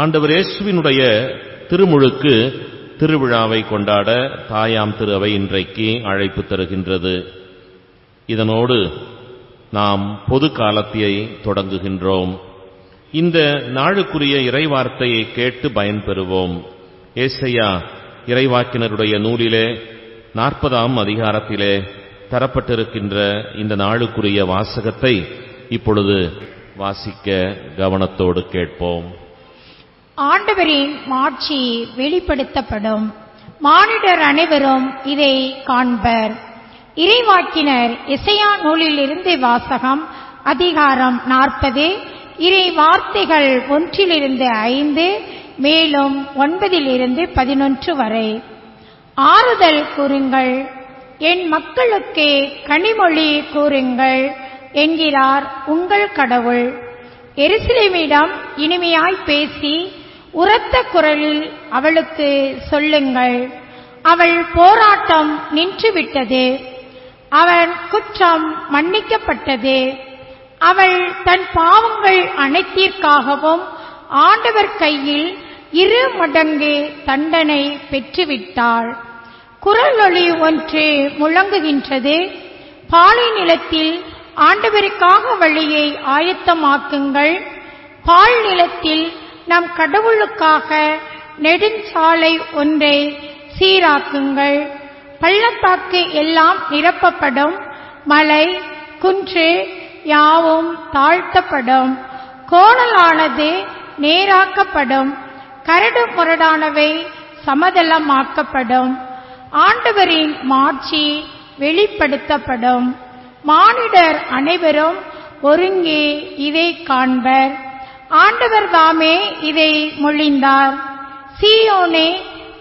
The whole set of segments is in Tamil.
ஆண்டவர் இயேசுவினுடைய திருமுழுக்கு திருவிழாவை கொண்டாட தாயாம் திரு அவை இன்றைக்கு அழைப்பு தருகின்றது. இதனோடு நாம் பொது காலத்தை தொடங்குகின்றோம். இந்த நாளுக்குரிய இறைவார்த்தையை கேட்டு பயன்பெறுவோம். ஏசையா இறைவாக்கினருடைய நூலிலே நாற்பதாம் அதிகாரத்திலே தரப்பட்டிருக்கின்ற இந்த நாளுக்குரிய வாசகத்தை இப்பொழுது வாசிக்க கவனத்தோடு கேட்போம். ஆண்டவரின் மாட்சி வெளிப்படுத்தப்படும். மானிடர் அனைவரும் இதை காண்பர். இறைவாக்கினர் இசையா நூலிலிருந்து வாசகம் அதிகாரம் நாற்பது இறை வார்த்தைகள் ஒன்றிலிருந்து ஐந்து மேலும் ஒன்பதிலிருந்து பதினொன்று வரை. ஆறுதல் கூறுங்கள். என் மக்களுக்கு கனிமொழி கூறுங்கள். என்கிறார் உங்கள் கடவுள். எருசலேமிடம் இனிமையாய் பேசி உரத்த குரலில் அவளுக்கு சொல்லுங்கள். அவள் போராட்டம் நின்றுவிட்டது. அவன் குற்றம் மன்னிக்கப்பட்டது. அவள் தன் பாவங்கள் அனைத்திற்காகவும் ஆண்டவர் கையில் இரு மடங்கு தண்டனை பெற்றுவிட்டாள். குரலொளி ஒன்று முழங்குகின்றது. பாலை நிலத்தில் ஆண்டவருக்காக வழியை ஆயத்தமாக்குங்கள். பால் நிலத்தில் நம் கடவுளுக்காக நெடுஞ்சாலை ஒன்றை சீராக்குங்கள். பள்ளத்தாக்கு எல்லாம் நிரப்பப்படும். மலை குன்று யாவும் தாழ்த்தப்படும். கோணலானது நேராக்கப்படும். கரடு முரடானவை சமதளமாக்கப்படும். ஆண்டவரின் மாட்சி வெளிப்படுத்தப்படும். மானிடர் அனைவரும் ஒருங்கே இதை காண்பர். ஆண்டவர் தாமே இதை மொழிந்தார். சீயோனே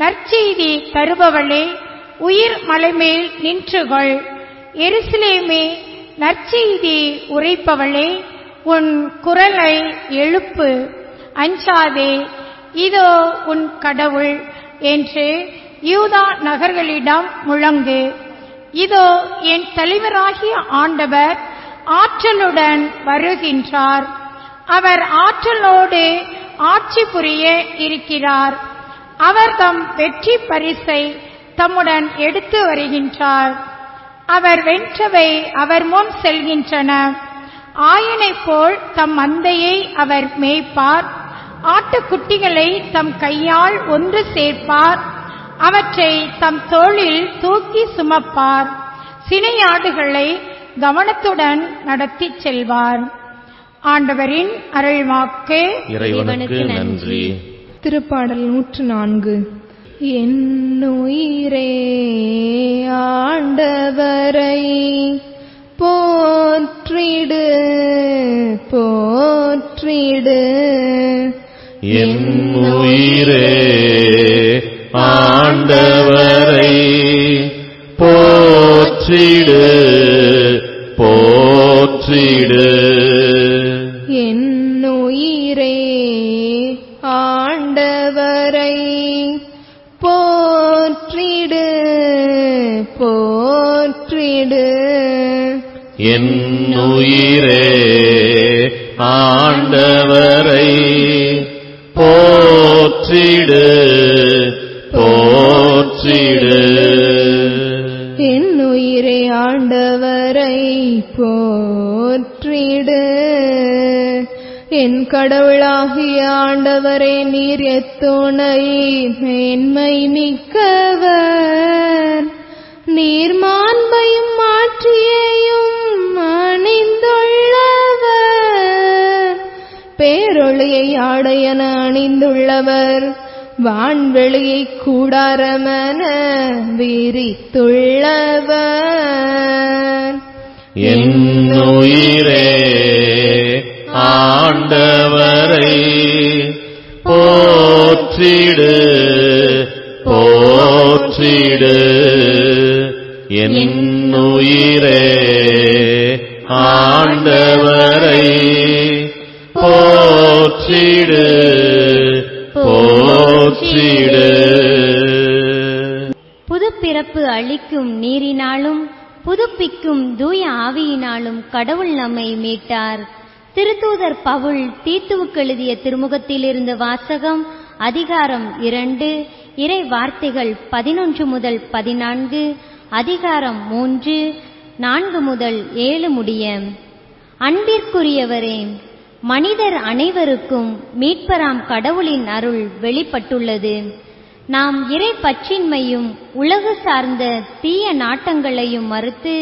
நற்செய்தி தருபவளே உயிர் மலைமேல் நின்றுகொள். எருசலேமே நற்செய்தி உரைப்பவளே உன் குரலை எழுப்பு. அஞ்சாதே இதோ உன் கடவுள் என்று யூதா நகர்களிடம் முழங்கு. இதோ என் தலைவராகிய ஆண்டவர் ஆற்றலுடன் வருகின்றார். அவர் ஆற்றலோடு ஆட்சி புரிய இருக்கிறார். அவர் தம் வெற்றி பரிசை தம்முடன் எடுத்து வருகின்றார். அவர் வென்றவை அவர் முன் செல்கின்றன. ஆயனை போல் தம் மந்தையை அவர் மேய்ப்பார். ஆட்டுக்குட்டிகளை தம் கையால் ஒன்று சேர்ப்பார். அவற்றை தம் தோளில் தூக்கி சுமப்பார். சினையாடுகளை கவனத்துடன் நடத்திச் செல்வார். ஆண்டவரின் அருள்வாக்கு. இறைவனுக்கு நன்றி. திருப்பாடல் நூற்று நான்கு. என்னுயிரே ஆண்டவரை போற்றிடு போற்றிடு. என் உயிரே ஆண்டவரை போற்றிடு போற்றிடு. என்னுயிரே ஆண்டவரை போற்றிடு போற்றிடு. என் உயிரே ஆண்டவரை போற்றிடு போற்றிடு. என்னுயிரே ஆண்டவரை போற்றிடு. என் கடவுளாகிய ஆண்டவரே நீர் எத்துணை மேன்மை மிக்கவர். நீர் மாண்பையும் மாற்றியையும் அணிந்துள்ளவர். பேரொளியை ஆடையன அணிந்துள்ளவர். வான்வெளியை கூடாரமன விரித்துள்ளவர். என் உயிரே ஆண்டவரை போற்றிடு போற்றிடு. என்னுயிரே உயிரே ஆண்டவரை போற்றிடு போற்றிடு. புதுப்பிறப்பு அளிக்கும் நீரினாலும் புதுப்பிக்கும் தூய ஆவியினாலும் கடவுள் நம்மை மீட்டார். திருத்தூதர் பவுல் தீத்துவுக்கு எழுதிய திருமுகத்திலிருந்து வாசகம் அதிகாரம் இரண்டு இறை வார்த்தைகள் பதினொன்று முதல் பதினான்கு அதிகாரம் மூன்று நான்கு முதல் ஏழு முடிய. அன்பிற்குரியவரே மனிதர் அனைவருக்கும் மீட்பராம் கடவுளின் அருள் வெளிப்பட்டுள்ளது. நாம் இறை பற்றின்மையும் உலகு சார்ந்த தீய நாட்டங்களையும் மறுத்து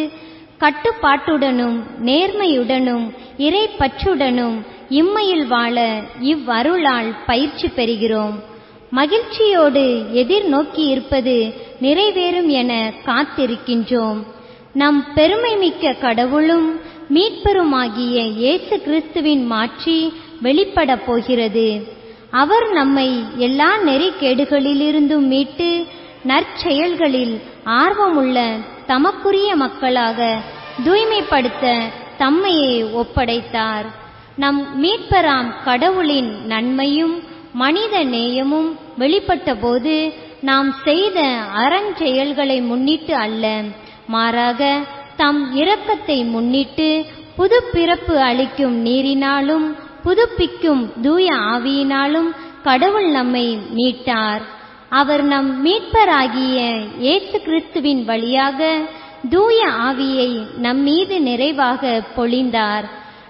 கட்டுப்பாட்டுடனும் நேர்மையுடனும் இறைப்பற்றுடனும் இம்மையில் வாழ இவ்வருளால் பயிற்சி பெறுகிறோம். மகிழ்ச்சியோடு எதிர்நோக்கி இருப்பது நிறைவேறும் என காத்திருக்கின்றோம். நம் பெருமை மிக்க கடவுளும் மீட்பெருமாகிய இயேசு கிறிஸ்துவின் மாட்சி வெளிப்படப் போகிறது. அவர் நம்மை எல்லா நெறிக்கேடுகளிலிருந்தும் மீட்டு நற்செயல்களில் ஆர்வமுள்ள தமக்குரிய மக்களாக தூய்மைப்படுத்த தம்மையே ஒப்படைத்தார். நம் மீட்பராம் கடவுளின் நன்மையும் மனித நேயமும் வெளிப்பட்டபோது நாம் செய்த அறஞ்செயல்களை முன்னிட்டு அல்ல. மாறாக தம் இரக்கத்தை முன்னிட்டு புதுப்பிறப்பு அளிக்கும் நீரினாலும் புதுப்பிக்கும் தூய ஆவியினாலும் கடவுள் நம்மை மீட்டார். அவர் நம் மீட்பராகிய இயேசு கிறிஸ்துவின் வழியாக தூய ஆவியை நம்மீது நிறைவாக பொழிந்தார்.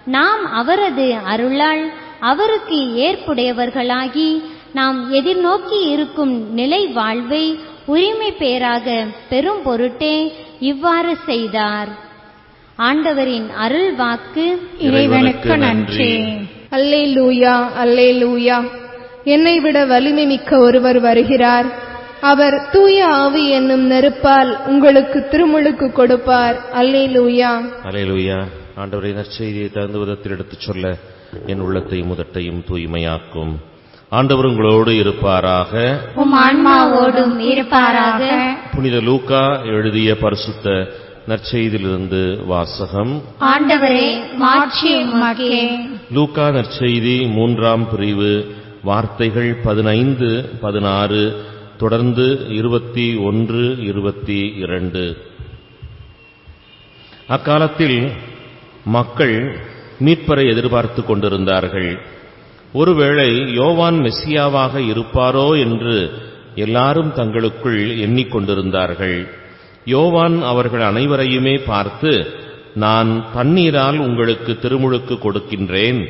நாம் அவரது அருளால் அவருக்கு ஏற்புடையவர்களாகி நாம் எதிர்நோக்கி இருக்கும் நிலை வாழ்வை உரிமை பேராக பெரும் பொருட்டே இவ்வாறு செய்தார். ஆண்டவரின் அருள் வாக்கு இறைவனுக்கு நன்றி. அல்லே லூயா அல்லே லூயா என்னை விட வலிமை மிக்க ஒருவர் வருகிறார். அவர் தூய ஆவி என்னும் நெருப்பால் உங்களுக்கு திருமுழுக்கு கொடுப்பார். அல்லே லூயா அலையலுயா ஆண்டவரை நற்செய்தியை தகுந்த விதத்தில் எடுத்துச் சொல்ல என் உள்ளத்தை முதட்டையும் தூய்மையாக்கும். ஆண்டவர் உங்களோடு இருப்பாராக. உம் ஆன்மாவோடும் இருப்பாராக. புனித லூக்கா எழுதிய பரிசுத்த நற்செய்தியிலிருந்து வாசகம். ஆண்டவரே உமக்கே லூக்கா நற்செய்தி மூன்றாம் பிரிவு வார்த்தைகள் பதினைந்து பதினாறு தொடர்ந்து இருபத்தி ஒன்று இருபத்தி இரண்டு. அக்காலத்தில் மக்கள் மீட்பரை எதிர்பார்த்து கொண்டிருந்தார்கள். ஒருவேளை யோவான் மெஸ்ஸியாவாக இருப்பாரோ என்று எல்லாரும் தங்களுக்குள் எண்ணிக்கொண்டிருந்தார்கள். யோவான் அவர்கள் அனைவரையுமே பார்த்து நான் தண்ணீரால் உங்களுக்கு திருமுழுக்கு கொடுக்கின்றேன்.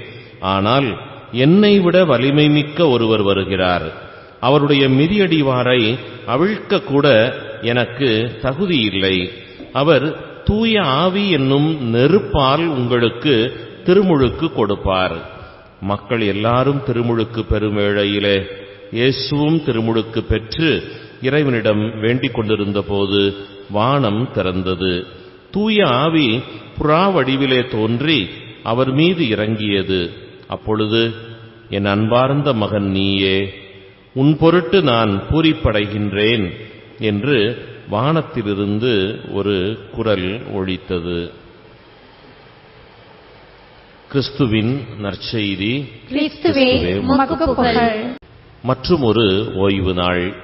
ஆனால் என்னை விட வலிமை மிக்க ஒருவர் வருகிறார். அவருடைய மிதியடிவாரை அவிழ்க்க கூட எனக்கு தகுதி இல்லை. அவர் தூய ஆவி என்னும் நெருப்பால் உங்களுக்கு திருமுழுக்கு கொடுப்பார். மக்கள் எல்லாரும் திருமுழுக்கு பெறும் வேளையிலே இயேசுவும் திருமுழுக்கு பெற்று இறைவனிடம் வேண்டிக் கொண்டிருந்த போது வானம் திறந்தது. தூய ஆவி புறா வடிவிலே தோன்றி அவர் மீது இறங்கியது. அப்பொழுது என் அன்பார்ந்த மகன் நீயே உன் பொருட்டு நான் பூரிப்படைகின்றேன் என்று வானத்திலிருந்து ஒரு குரல் ஒழித்தது. கிறிஸ்துவின் நற்செய்தி. மற்றும் ஒரு ஓய்வு நாள்.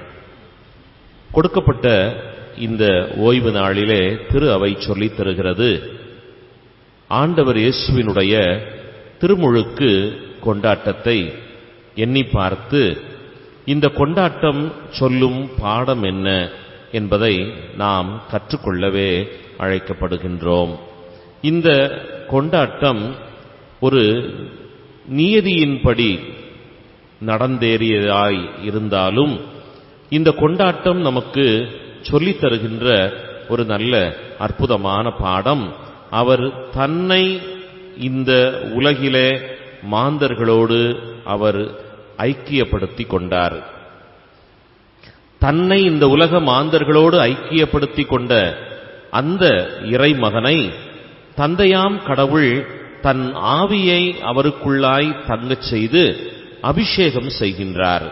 கொடுக்கப்பட்ட இந்த ஓய்வு நாளிலே திரு அவை சொல்லித் தருகிறது. ஆண்டவர் இயேசுவினுடைய திருமுழுக்கு கொண்டாட்டத்தை எண்ணி பார்த்து இந்த கொண்டாட்டம் சொல்லும் பாடம் என்ன என்பதை நாம் கற்றுக்கொள்ளவே அழைக்கப்படுகின்றோம். இந்த கொண்டாட்டம் ஒரு நியதியின்படி நடந்தேறியதாய் இருந்தாலும் இந்த கொண்டாட்டம் நமக்கு சொல்லித் தருகின்ற ஒரு நல்ல அற்புதமான பாடம். அவர் தன்னை இந்த உலகிலே மாந்தர்களோடு அவர் ஐக்கியப்படுத்திக் கொண்டார். தன்னை இந்த உலக மாந்தர்களோடு ஐக்கியப்படுத்திக் கொண்ட அந்த இறைமகனை தந்தையாம் கடவுள் தன் ஆவியை அவருக்குள்ளாய் தங்கச் செய்து அபிஷேகம் செய்கின்றார்.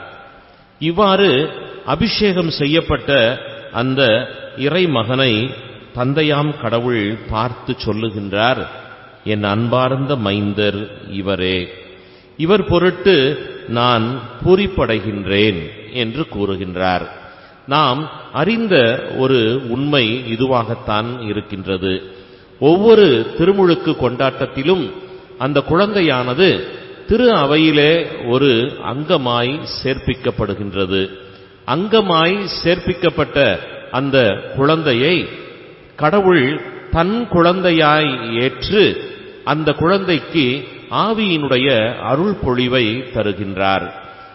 இவ்வாறு அபிஷேகம் செய்யப்பட்ட அந்த இறைமகனை தந்தையாம் கடவுள் பார்த்து சொல்லுகின்றார். என் அன்பார்ந்த மைந்தர் இவரே. இவர் பொருட்டு நான் பூரிப்படைகின்றேன் என்று கூறுகின்றார். நாம் அறிந்த ஒரு உண்மை இதுவாகத்தான் இருக்கின்றது. ஒவ்வொரு திருமுழுக்கு கொண்டாட்டத்திலும் அந்த குழந்தையானது திரு அவையிலே ஒரு அங்கமாய் சேர்ப்பிக்கப்படுகின்றது. அங்கமாய் சேர்ப்பிக்கப்பட்ட அந்த குழந்தையை கடவுள் தன் குழந்தையாய் ஏற்று அந்த குழந்தைக்கு ஆவியினுடைய அருள் பொழிவை தருகின்றார்.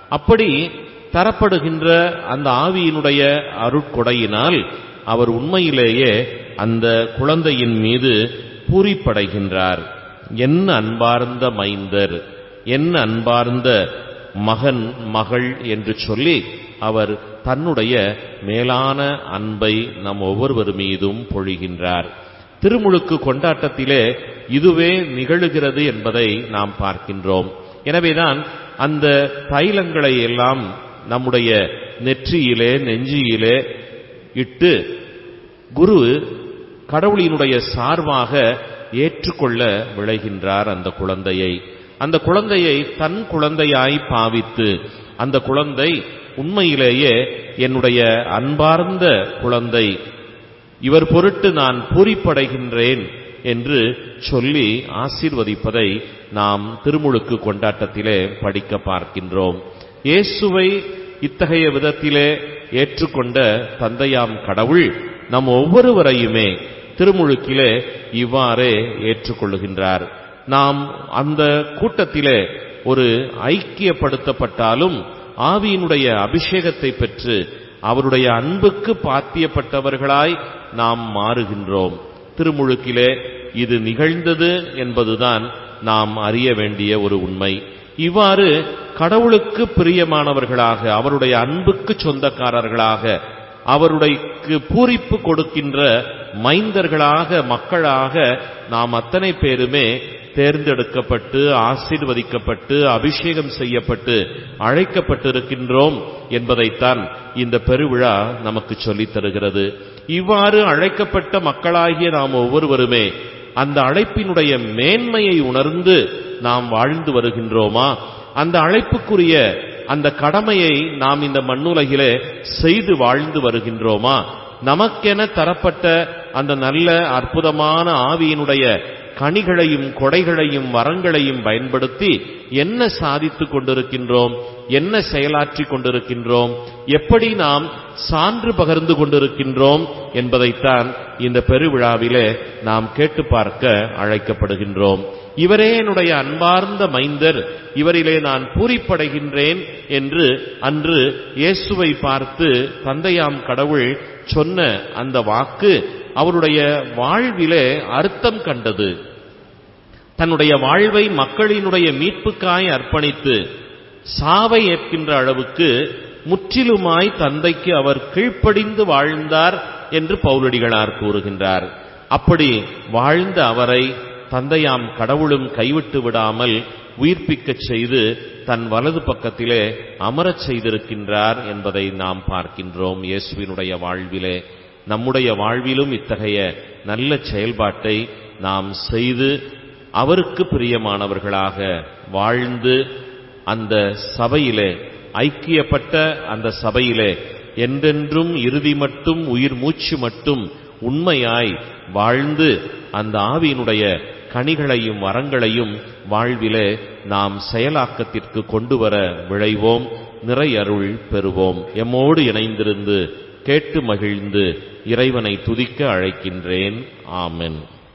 அப்படி தரப்படுகின்ற அந்த ஆவியினுடைய அருட்கொடையினால் அவர் உண்மையிலேயே அந்த குழந்தையின் மீது பூரிப்படைகின்றார். என்ன அன்பார்ந்த மைந்தர் என்ன அன்பார்ந்த மகன் மகள் என்று சொல்லி அவர் தன்னுடைய மேலான அன்பை நம் ஒவ்வொருவர் மீதும் பொழிகின்றார். திருமுழுக்கு கொண்டாட்டத்திலே இதுவே நிகழுகிறது என்பதை நாம் பார்க்கின்றோம். எனவேதான் அந்த தைலங்களை எல்லாம் நம்முடைய நெற்றியிலே நெஞ்சியிலே இட்டு குரு கடவுளினுடைய சார்பாக ஏற்றுக்கொள்ள விளைகின்றார் அந்த குழந்தையை. அந்த குழந்தையை தன் குழந்தையாய் பாவித்து அந்த குழந்தை உண்மையிலேயே என்னுடைய அன்பார்ந்த குழந்தை இவர் பொருட்டு நான் பூரிப்படைகின்றேன் என்று சொல்லி ஆசீர்வதிப்பதை நாம் திருமுழுக்கு கொண்டாட்டத்திலே படிக்க பார்க்கின்றோம். இயேசுவை இத்தகைய விதத்திலே ஏற்றுக்கொண்ட தந்தையாம் கடவுள் நம் ஒவ்வொருவரையுமே திருமுழுக்கிலே இவ்வாறே ஏற்றுக்கொள்ளுகின்றார். நாம் அந்த கூட்டத்திலே ஒரு ஐக்கியப்படுத்தப்பட்டாலும் ஆவியினுடைய அபிஷேகத்தை பெற்று அவருடைய அன்புக்கு பாத்தியப்பட்டவர்களாய் நாம் மாறுகின்றோம். திருமுழுக்கிலே இது நிகழ்ந்தது என்பதுதான் நாம் அறிய வேண்டிய ஒரு உண்மை. இவ்வாறு கடவுளுக்கு பிரியமானவர்களாக அவருடைய அன்புக்கு சொந்தக்காரர்களாக அவருடைய பூரிப்பு கொடுக்கின்ற மைந்தர்களாக மக்களாக நாம் அத்தனை பேருமே தேர்ந்தெடுக்கப்பட்டு ஆசீர்வதிக்கப்பட்டு அபிஷேகம் செய்யப்பட்டு அழைக்கப்பட்டிருக்கின்றோம் என்பதைத்தான் இந்த பெருவிழா நமக்கு சொல்லித் தருகிறது. இவ்வாறு அழைக்கப்பட்ட மக்களாகிய நாம் ஒவ்வொருவருமே அந்த அழைப்பினுடைய மேன்மையை உணர்ந்து நாம் வாழ்ந்து வருகின்றோமா? அந்த அழைப்புக்குரிய அந்த கடமையை நாம் இந்த மண்ணுலகிலே செய்து வாழ்ந்து வருகின்றோமா? நமக்கென தரப்பட்ட அந்த நல்ல அற்புதமான ஆவியினுடைய கனிகளையும் கொடைகளையும் வரங்களையும் பயன்படுத்தி என்ன சாதித்துக் கொண்டிருக்கின்றோம்? என்ன செயலாற்றிக் கொண்டிருக்கின்றோம்? எப்படி நாம் சான்று பகர்ந்து கொண்டிருக்கின்றோம்? என்பதைத்தான் இந்த பெருவிழாவிலே நாம் கேட்டு பார்க்க அழைக்கப்படுகின்றோம். இவரே என்னுடைய அன்பார்ந்த மைந்தர். இவரிலே நான் பூரிப்படைகின்றேன் என்று அன்று இயேசுவை பார்த்து தந்தையாம் கடவுள் சொன்ன அந்த வாக்கு அவருடைய வாழ்விலே அர்த்தம் கண்டது. தன்னுடைய வாழ்வை மக்களினுடைய மீட்புக்காய் அர்ப்பணித்து சாவை ஏற்கின்ற அளவுக்கு முற்றிலுமாய் தந்தைக்கு அவர் கீழ்ப்படிந்து வாழ்ந்தார் என்று பௌரடிகளார் கூறுகின்றார். அப்படி வாழ்ந்த அவரை தந்தையாம் கடவுளும் கைவிட்டு விடாமல் உயிர்ப்பிக்கச் செய்து தன் வலது பக்கத்திலே அமரச் செய்திருக்கின்றார் என்பதை நாம் பார்க்கின்றோம் இயேசுவினுடைய வாழ்விலே. நம்முடைய வாழ்விலும் இத்தகைய நல்ல செயல்பாட்டை நாம் செய்து அவருக்கு பிரியமானவர்களாக வாழ்ந்து அந்த சபையிலே ஐக்கியப்பட்ட அந்த சபையிலே என்றென்றும் இறுதி மட்டும் உயிர் மூச்சு மட்டும் உண்மையாய் வாழ்ந்து அந்த ஆவியினுடைய கனிகளையும் வரங்களையும் வாழ்விலே நாம் செயலாக்கத்திற்கு கொண்டு வர விழைவோம் நிறையருள் பெறுவோம். எம்மோடு இணைந்திருந்து கேட்டு மகிழ்ந்து இறைவனை துதிக்க அழைக்கின்றேன். ஆமென்.